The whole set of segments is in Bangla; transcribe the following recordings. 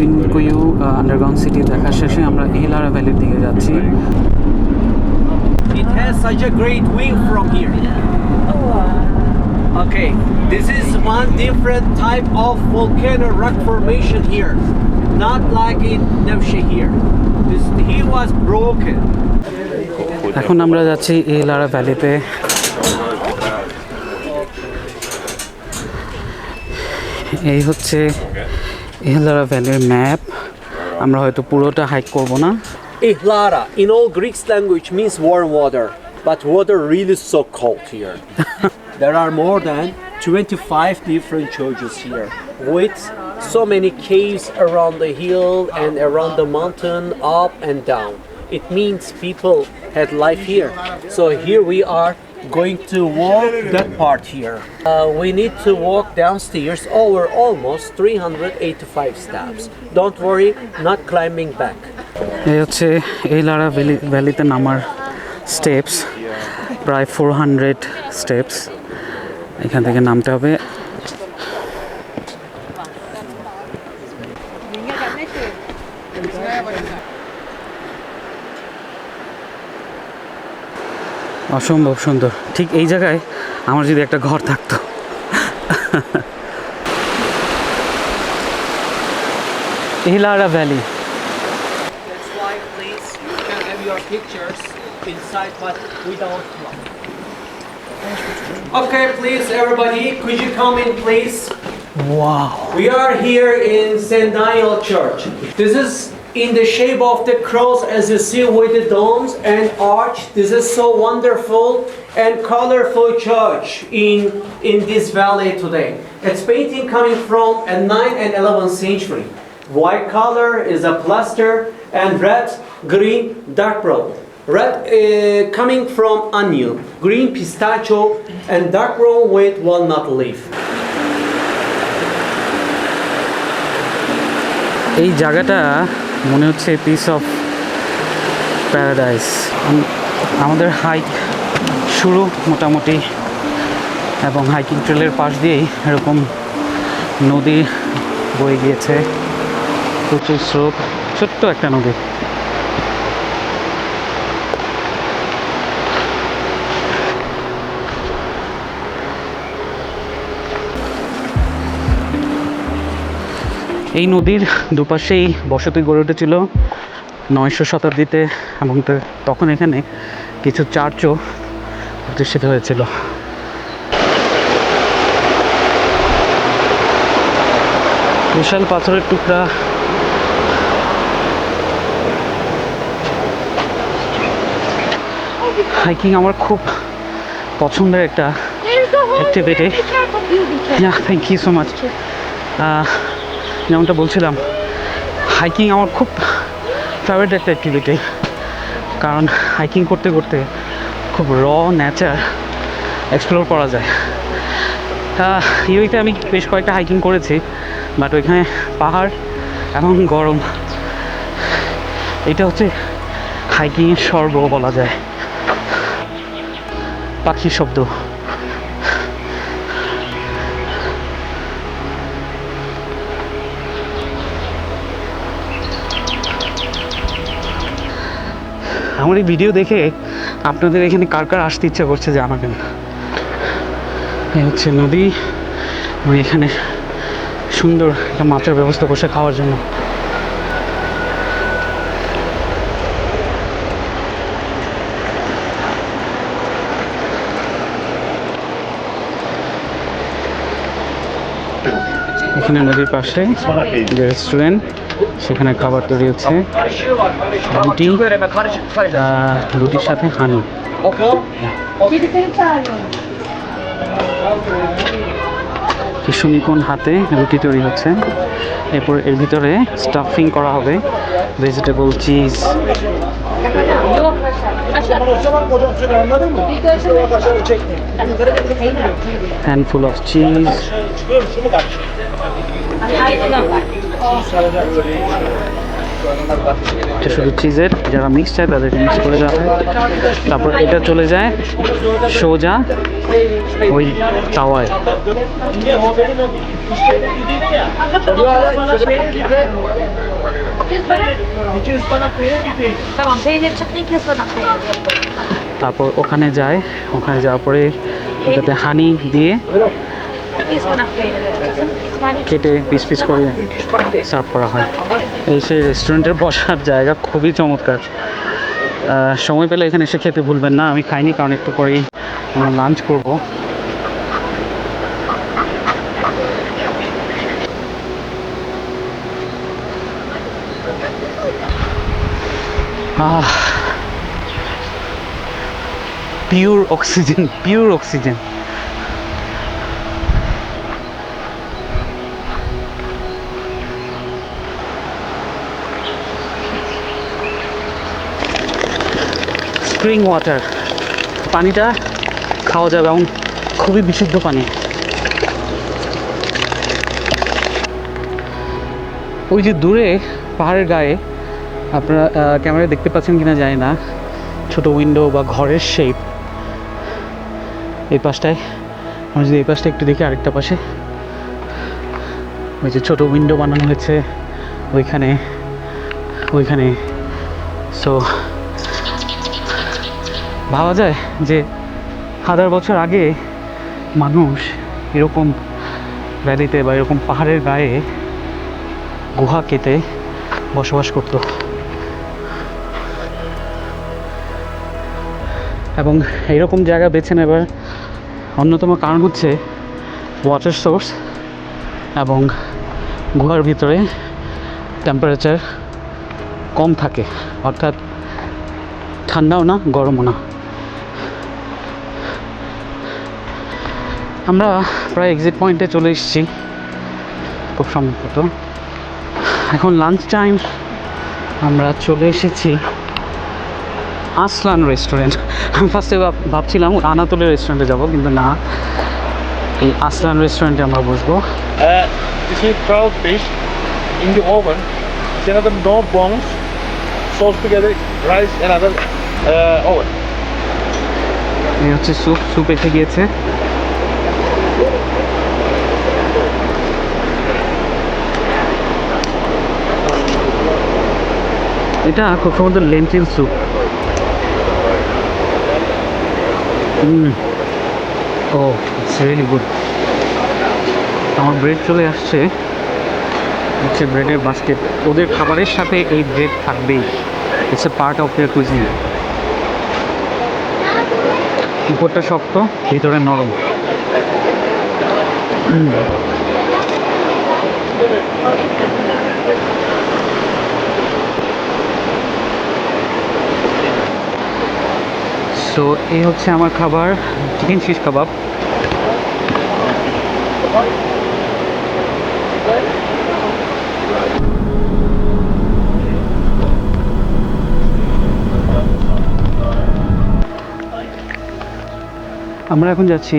পিনকুয়ু আন্ডারগ্রাউন্ড সিটি দেখা শেষে আমরা ইলারা ভ্যালির দিকে যাচ্ছি It has such a great view from here. Okay, this is one different type of volcano rock formation here. Not like in Nevşehir here. This here was broken. এখন আমরা যাচ্ছি ইলারা ভ্যালিতে এই হচ্ছে ইলারা ভ্যালির ম্যাপ আমরা হয়তো পুরোটা হাইক করব না Ihlara in all Greek language means warm water, but water really so cold here. there are more than 25 different churches here with so many caves around the hill and around the mountain up and down. It means people had life here. So here we are going to walk that part here. Uh, we need to walk downstairs over almost 385 steps. Don't worry, not climbing back. এই হচ্ছে এই লারা প্রায় ফোর হান্ড্রেড স্টেপস এখান থেকে নামতে হবে অসম্ভব সুন্দর ঠিক এই জায়গায় আমার যদি একটা ঘর থাকতো Ihlara valley That's why, please, you can have your pictures inside, but without block. Okay, please, everybody, could you come in, please? Wow We are here in St. Daniel Church. This is in the shape of the cross, as you see, with the domes and arch. This is so wonderful and colorful church in in this valley today. It's painting coming from a 9th and 11th century. White color is a plaster, and red, green, dark brown. Red uh, coming from onion, green pistachio, and dark brown with walnut leaf. এই জায়গাটা মনে হচ্ছে পিস অফ প্যারাডাইস আমাদের হাইক শুরু মোটামুটি এবং হাইকিং ট্রেলের পাশ দিয়েই এরকম নদী বয়ে গিয়েছে প্রচুর স্রোত, ছোট্ট একটা নদী। এই নদীর দুপাশেই বসতি গড়ে উঠেছিল নয়শো শতাব্দীতে এবং তা- তখন এখানে কিছু চার্চও প্রতিষ্ঠিত হয়েছিল। বিশাল পাথরের টুকরা হাইকিং আমার খুব পছন্দের একটা activity thank you so much যেমনটা বলছিলাম। হাইকিং আমার খুব ফেভারিট একটা অ্যাক্টিভিটি কারণ হাইকিং করতে করতে খুব র নেচার এক্সপ্লোর করা যায়। ইউইতে আমি বেশ কয়েকটা হাইকিং করেছি বাট ওইখানে পাহাড় এবং গরম। এটা হচ্ছে হাইকিংয়ের স্বর্গ বলা যায়। পাখির শব্দ। আমার এই ভিডিও দেখে আপনাদের এখানে কার কার আসতে ইচ্ছা করছে জানাবেন। এই হচ্ছে নদী এবং এখানে সুন্দর একটা মাছের ব্যবস্থা করছে খাওয়ার জন্য। এখানে নদীর পাশে যে রেস্টুরেন্ট সেখানে খাবার তৈরি হচ্ছে। রুটি আহ, রুটির সাথে হানি কি সুনিপুণ হাতে রুটি তৈরি হচ্ছে। এরপর এর ভিতরে স্টাফিং করা হবে। Vegetable cheese handful of cheese এটা শুধু চিজের যারা মিক্স চায় তাদেরকে মিক্স করে দেওয়া হয় তারপর এটা চলে যায় সোজা ওই তাওয়ায়. তারপর ওখানে যায়, ওখানে যাওয়ার পরে ওটাতে হানি দিয়ে কেটে পিস পিস করে সার্ভ করা হয়। এই সেই রেস্টুরেন্টের বসার জায়গা খুবই চমৎকার। সময় পেলে এখানে এসে খেতে ভুলবেন না, আমি খাইনি কারণ একটু পরেই আমরা লাঞ্চ করব। Pure oxygen pure oxygen spring water পানিটা খাওয়া যাবে এবং খুবই বিশুদ্ধ পানি। ওই যে দূরে, পাহাড়ের গায়ে, আপনারা ক্যামেরায় দেখতে পাচ্ছেন কিনা জানি না। ছোট উইন্ডো বা ঘরের শেপ এই পাশটায় আমরা যদি এই পাশটা একটু দেখি আরেকটা পাশে। ওই যে ছোট উইন্ডো বানানো হয়েছে, ওইখানে ওইখানে। সো ভাবা যায় যে হাজার বছর আগে মানুষ এরকম ভ্যালিতে বা এরকম পাহাড়ের গায়ে গুহা কেটে বসবাস করত। এবং এইরকম জায়গা বেছে নেবার অন্যতম কারণ হচ্ছে ওয়াটার সোর্স এবং গুহার ভিতরে টেম্পারেচার কম থাকে। অর্থাৎ ঠান্ডাও না, গরমও না। আমরা প্রায় এক্সিট পয়েন্টে চলে এসেছি খুব সম্ভবত এখন লাঞ্চ টাইম আমরা চলে এসেছি আসলান রেস্টুরেন্ট আমি ফার্স্টে ভাবছিলাম আনাতলের রেস্টুরেন্টে যাব কিন্তু না এই আসলান রেস্টুরেন্টে আমরা বসবো Uh, this is trout fish in the oven. It's another no bones, sauce together, rice, another uh, oven. এই হচ্ছে স্যুপ স্যুপ এসে গিয়েছে এটা সম্ভবত lentil soup. Oh it's really good আমার ব্রেড চলে আসছে, হচ্ছে ব্রেডের বাস্কেট ওদের খাবারের সাথে এই ব্রেড থাকবেই। It's a part of their cuisine উপরটা শক্ত, ভিতরে নরম। সো এই হচ্ছে আমার খাবার, চিকেন শিশ কাবাব। আমরা এখন যাচ্ছি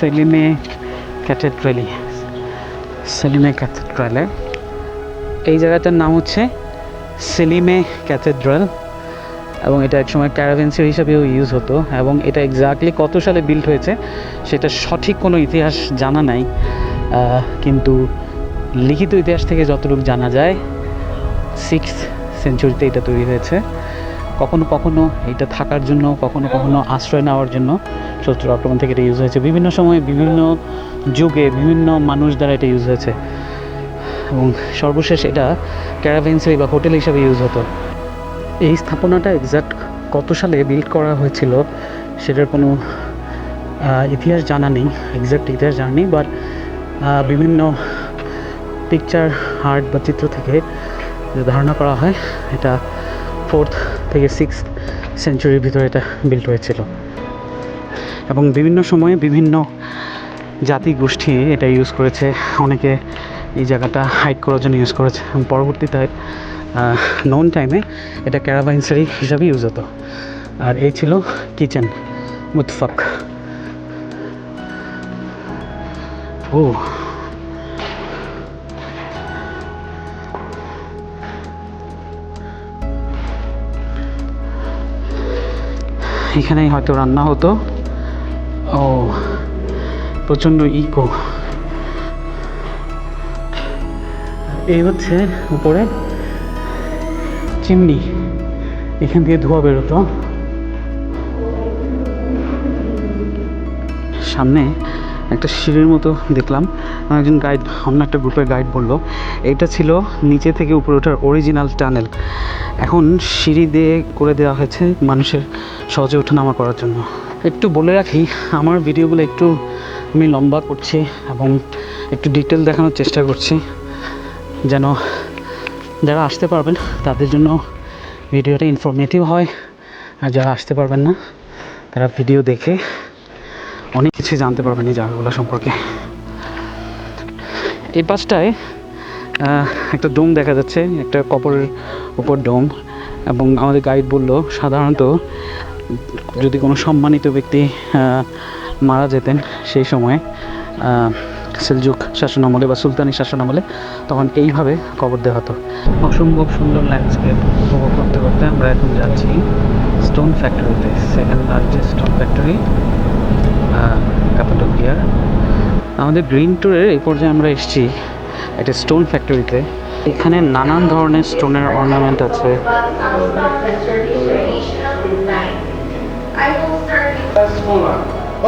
সেলিমে ক্যাথেড্রালি। সেলিমে ক্যাথেড্রালে। এই জায়গাটার নাম হচ্ছে সেলিমে ক্যাথেড্রাল। এবং এটা একসময় ক্যারাভেন্সির হিসাবেও ইউজ হতো এবং এটা এক্স্যাক্টলি কত সালে বিল্ড হয়েছে সেটা সঠিক কোনো ইতিহাস জানা নাই। কিন্তু লিখিত ইতিহাস থেকে যতটুকু জানা যায় সিক্স সেঞ্চুরিতে এটা তৈরি হয়েছে। কখনো কখনো এটা থাকার জন্য, কখনো কখনো আশ্রয় নেওয়ার জন্য শত্রুর আক্রমণ থেকে এটা ইউজ হয়েছে। বিভিন্ন সময়ে বিভিন্ন যুগে বিভিন্ন মানুষ দ্বারা এটা ইউজ হয়েছে। এবং সর্বশেষ এটা ক্যারাভেন্সারি বা হোটেল হিসাবে ইউজ হতো। এই স্থাপনাটা এক্স্যাক্ট কত সালে বিল্ড করা হয়েছিল সেটার কোনো ইতিহাস জানা নেই এক্স্যাক্ট ইতিহাস জানা নেই বাট বিভিন্ন পিকচার আর্ট বা চিত্র থেকে ধারণা করা হয়, এটা ফোর্থ থেকে সিক্স সেঞ্চুরির ভিতরে এটা বিল্ড হয়েছিল। এবং বিভিন্ন সময়ে বিভিন্ন জাতি গোষ্ঠী এটা ইউজ করেছে। অনেকে এই জায়গাটা হাইড করার জন্য ইউজ করেছে। এবং পরবর্তীতে নন টাইমে এটা ক্যারাভাইন্সারি হিসাবে ইউজ হতো। আর এই ছিল কিচেন মুতফাক ও। এখানেই হয়তো রান্না হতো। ও, প্রচণ্ড ইকো এই হচ্ছে উপরে চিমনি। এখান দিয়ে ধোঁয়া বেরোতো। সামনে একটা সিঁড়ির মতো দেখলাম। একজন গাইড অন্য একটা গ্রুপের গাইড বলল, এটা ছিল নিচে থেকে উপরে ওঠার অরিজিনাল টানেল এখন সিঁড়ি দিয়ে করে দেওয়া হয়েছে মানুষের সহজে ওঠানামা করার জন্য। একটু বলে রাখি, আমার ভিডিওগুলো একটু আমি লম্বা করছি এবং একটু ডিটেল দেখানোর চেষ্টা করছি, যেন যারা আসতে পারবেন, তাদের জন্য ভিডিওটা ইনফরমেটিভ হয়। আর যারা আসতে পারবেন না, তারা ভিডিও দেখে অনেক কিছুই জানতে পারবেন এই জায়গাগুলো সম্পর্কে। এই পাশটায় একটা ডোম দেখা যাচ্ছে, একটা কপরের উপর ডোম। এবং আমাদের গাইড বলল, সাধারণত যদি কোনো সম্মানিত ব্যক্তি মারা যেতেন, সেই সময় সেলজুক শাসনামলে বা সুলতানি শাসনামলে তখন এইভাবে কবর দেওয়া হতো। অসম্ভব সুন্দর ল্যান্ডস্কেপ উপভোগ করতে করতে আমরা এখন যাচ্ছি স্টোন ফ্যাক্টরিতে সেকেন্ড লার্জেস্ট স্টোন ফ্যাক্টরি কাপাডোকিয়ার আমাদের গ্রিন ট্যুরের এই পর্যায়ে আমরা এসেছি একটা স্টোন ফ্যাক্টরিতে এখানে নানান ধরনের স্টোনের অর্নামেন্ট আছে।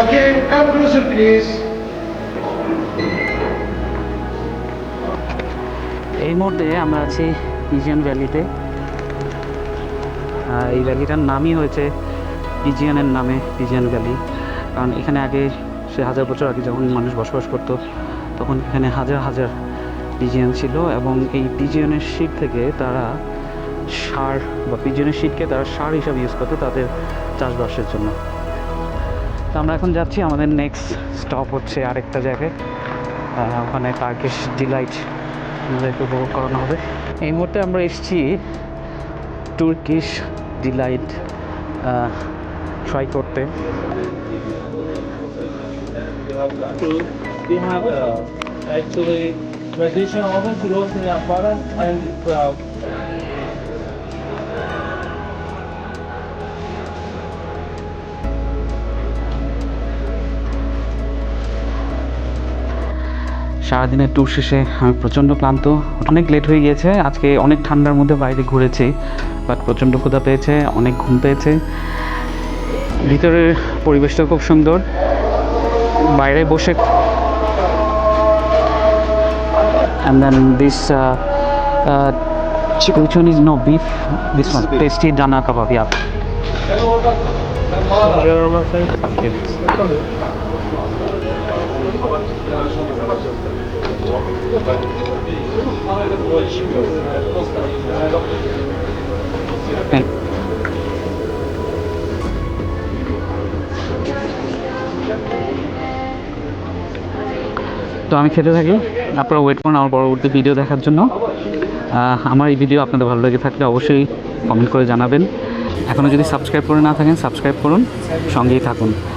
Okay, come closer, please. এই মুহূর্তে আমরা আছি পিজিয়ান ভ্যালিতে এই ভ্যালিটার নামই হয়েছে পিজিয়ানের নামে পিজিয়ান ভ্যালি কারণ এখানে আগে সে হাজার বছর আগে যখন মানুষ বসবাস করতো, তখন এখানে হাজার হাজার পিজিয়ান ছিল এবং এই পিজিয়ানের শীত থেকে তারা সার বা পিজিয়ানের শীতকে তারা সার হিসাবে ইউজ করতো তাদের চাষবাসের জন্য। তো আমরা এখন যাচ্ছি আমাদের নেক্সট স্টপ হচ্ছে আরেকটা জায়গায় ওখানে টার্কিশ ডিলাইট আমাদেরকে উপভোগ করানো হবে এই মুহূর্তে আমরা এসেছি টুর্কিশ ডিলাইট ট্রাই করতে We have uh, actually tradition in Ankara and uh, সারাদিনের ট্যুর শেষে আমি প্রচণ্ড ক্লান্ত অনেক লেট হয়ে গিয়েছে আজকে অনেক ঠান্ডার মধ্যে বাইরে ঘুরেছি বাট প্রচণ্ড ক্ষুধা পেয়েছে অনেক ঘুম পেয়েছে। ভিতরের পরিবেশটা খুব সুন্দর বাইরে বসে and then this uh, uh, chicken which one is no beef this one tasty dana kebab yeah. তো আমি খেতে থাকি। আপনারা ওয়েট করুন আমার পরবর্তী ভিডিও দেখার জন্য। আমার এই ভিডিও আপনাদের ভালো লেগে থাকলে অবশ্যই কমেন্ট করে জানাবেন। এখনও যদি সাবস্ক্রাইব করে না থাকেন সাবস্ক্রাইব করুন। সঙ্গেই থাকুন।